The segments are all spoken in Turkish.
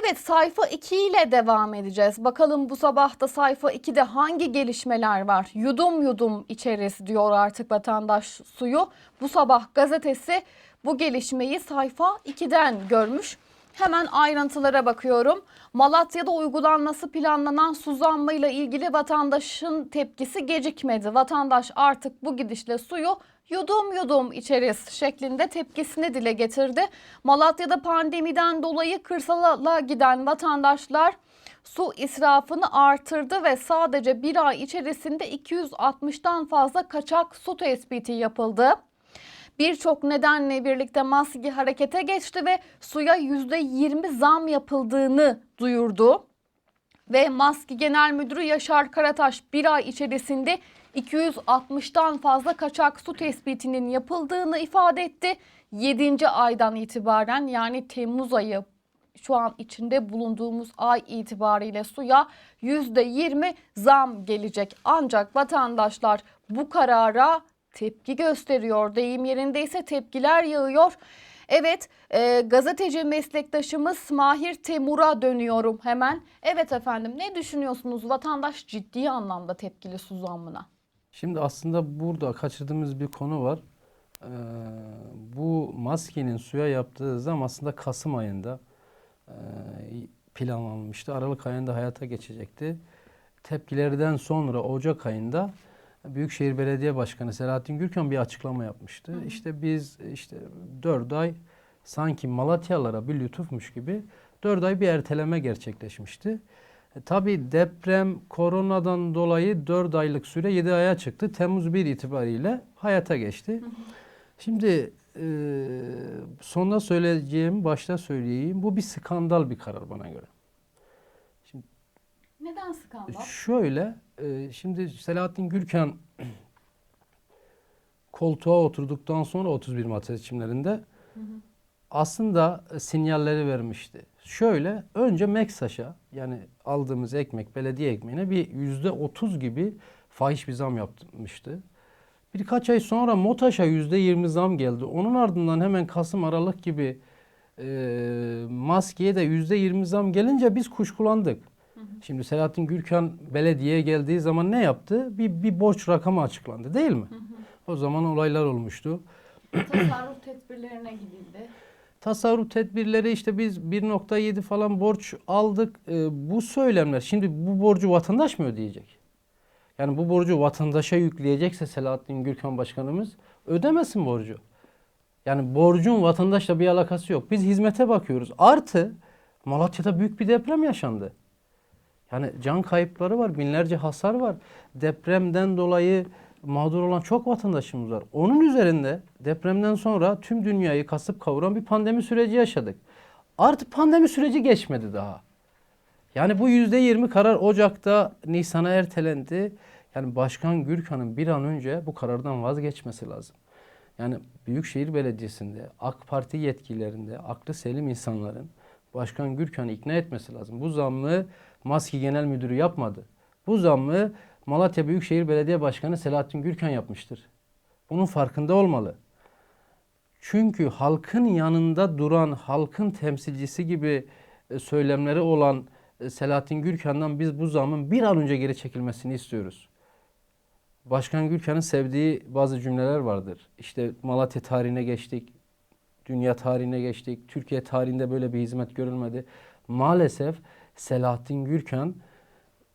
Evet sayfa 2 ile devam edeceğiz. Bakalım bu sabah da sayfa 2'de hangi gelişmeler var? Yudum yudum içeriz diyor artık vatandaş suyu. Bu sabah gazetesi bu gelişmeyi sayfa 2'den görmüş. Hemen ayrıntılara bakıyorum. Malatya'da uygulanması planlanan su zammıyla ilgili vatandaşın tepkisi gecikmedi. Vatandaş artık bu gidişle suyu yudum yudum içeriz şeklinde tepkisini dile getirdi. Malatya'da pandemiden dolayı kırsala giden vatandaşlar su israfını artırdı ve sadece bir ay içerisinde 260'tan fazla kaçak su tespiti yapıldı. Birçok nedenle birlikte maske harekete geçti ve suya %20 zam yapıldığını duyurdu. Ve Maski Genel Müdürü Yaşar Karataş bir ay içerisinde 260'tan fazla kaçak su tespitinin yapıldığını ifade etti. 7. aydan itibaren yani Temmuz ayı şu an içinde bulunduğumuz ay itibariyle suya %20 zam gelecek. Ancak vatandaşlar bu karara tepki gösteriyor. Deyim yerindeyse tepkiler yağıyor. Evet e, gazeteci meslektaşımız Mahir Temur'a dönüyorum hemen. Evet efendim ne düşünüyorsunuz vatandaş ciddi anlamda tepkili su zammına? Şimdi aslında burada kaçırdığımız bir konu var. Ee, bu maskenin suya yaptığı zam aslında Kasım ayında e, planlanmıştı. Aralık ayında hayata geçecekti. Tepkilerden sonra Ocak ayında Büyükşehir Belediye Başkanı Selahattin Gürkan bir açıklama yapmıştı. İşte biz işte 4 ay sanki Malatyalılara bir lütufmuş gibi 4 ay bir erteleme gerçekleşmişti. E, tabii deprem koronadan dolayı 4 aylık süre 7 aya çıktı. Temmuz 1 itibariyle hayata geçti. Şimdi e, sonda söyleyeceğim, başta söyleyeyim. Bu bir skandal bir karar bana göre. Neden skandal? Şöyle, e, şimdi Selahattin Gürkan koltuğa oturduktan sonra 31 Mart seçimlerinde aslında sinyalleri vermişti. Şöyle, önce Meksaş'a yani aldığımız ekmek, belediye ekmeğine bir yüzde 30 gibi fahiş bir zam yapmıştı. Birkaç ay sonra MOTAŞ'a yüzde 20 zam geldi. Onun ardından hemen Kasım, Aralık gibi e, maskeye de yüzde 20 zam gelince biz kuşkulandık. Şimdi Selahattin Gürkan belediyeye geldiği zaman ne yaptı? Bir, bir borç rakamı açıklandı değil mi? O zaman olaylar olmuştu. Tasarruf tedbirlerine gidildi. Tasarruf tedbirleri işte biz 1.7 falan borç aldık. Ee, bu söylemler şimdi bu borcu vatandaş mı ödeyecek? Yani bu borcu vatandaşa yükleyecekse Selahattin Gürkan Başkanımız ödemesin borcu. Yani borcun vatandaşla bir alakası yok. Biz hizmete bakıyoruz. Artı Malatya'da büyük bir deprem yaşandı. Yani can kayıpları var, binlerce hasar var. Depremden dolayı mağdur olan çok vatandaşımız var. Onun üzerinde depremden sonra tüm dünyayı kasıp kavuran bir pandemi süreci yaşadık. Artık pandemi süreci geçmedi daha. Yani bu yüzde yirmi karar Ocak'ta Nisan'a ertelendi. Yani Başkan Gürkan'ın bir an önce bu karardan vazgeçmesi lazım. Yani Büyükşehir Belediyesi'nde, AK Parti yetkililerinde, aklı selim insanların Başkan Gürkan'ı ikna etmesi lazım. Bu zammı Maski Genel Müdürü yapmadı. Bu zammı Malatya Büyükşehir Belediye Başkanı Selahattin Gürkan yapmıştır. Bunun farkında olmalı. Çünkü halkın yanında duran, halkın temsilcisi gibi e, söylemleri olan e, Selahattin Gürkan'dan biz bu zamın bir an önce geri çekilmesini istiyoruz. Başkan Gürkan'ın sevdiği bazı cümleler vardır. İşte Malatya tarihine geçtik, dünya tarihine geçtik, Türkiye tarihinde böyle bir hizmet görülmedi. Maalesef Selahattin Gürkan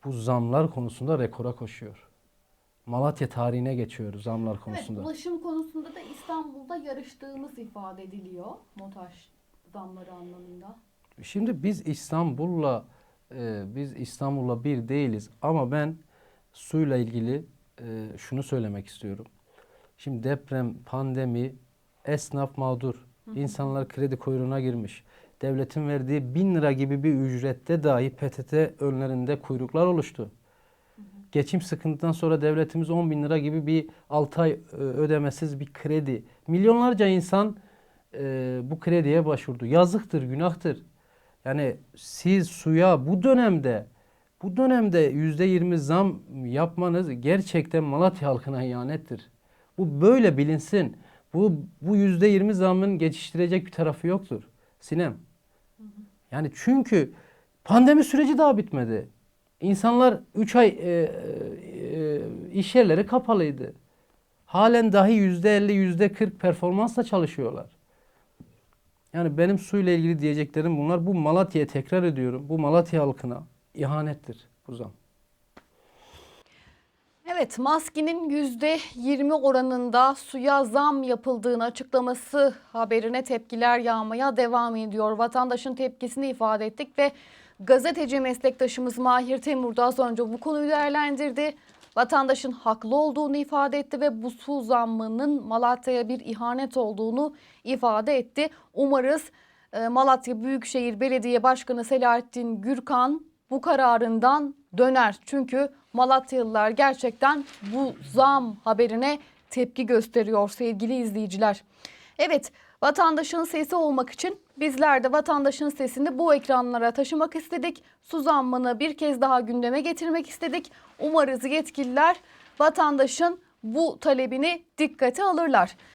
bu zamlar konusunda rekora koşuyor. Malatya tarihine geçiyor zamlar konusunda. Evet ulaşım konusunda da İstanbul'da yarıştığımız ifade ediliyor. MOTAŞ zamları anlamında. Şimdi biz İstanbul'la e, biz İstanbul'la bir değiliz ama ben suyla ilgili e, şunu söylemek istiyorum. Şimdi deprem, pandemi, esnaf mağdur. İnsanlar kredi kuyruğuna girmiş. Devletin verdiği bin lira gibi bir ücrette dahi PTT önlerinde kuyruklar oluştu. Geçim sıkıntıdan sonra devletimiz 10 bin lira gibi bir 6 ay e, ödemesiz bir kredi. Milyonlarca insan e, bu krediye başvurdu. Yazıktır, günahtır. Yani siz suya bu dönemde bu dönemde yüzde yirmi zam yapmanız gerçekten Malatya halkına ihanettir. Bu böyle bilinsin. Bu bu yüzde yirmi zamın geçiştirecek bir tarafı yoktur. Sinem. Yani çünkü pandemi süreci daha bitmedi. İnsanlar 3 ay e, e, iş yerleri kapalıydı. Halen dahi %50, %40 performansla çalışıyorlar. Yani benim suyla ilgili diyeceklerim bunlar. Bu Malatya'ya tekrar ediyorum. Bu Malatya halkına ihanettir bu zam. Evet, maskinin %20 oranında suya zam yapıldığını açıklaması haberine tepkiler yağmaya devam ediyor. Vatandaşın tepkisini ifade ettik ve gazeteci meslektaşımız Mahir Temur da az önce bu konuyu değerlendirdi. Vatandaşın haklı olduğunu ifade etti ve bu su zammının Malatya'ya bir ihanet olduğunu ifade etti. Umarız e, Malatya Büyükşehir Belediye Başkanı Selahattin Gürkan bu kararından döner. Çünkü Malatyalılar gerçekten bu zam haberine tepki gösteriyor sevgili izleyiciler. Evet, vatandaşın sesi olmak için bizler de vatandaşın sesini bu ekranlara taşımak istedik. Su zammını bir kez daha gündeme getirmek istedik. Umarız yetkililer vatandaşın bu talebini dikkate alırlar.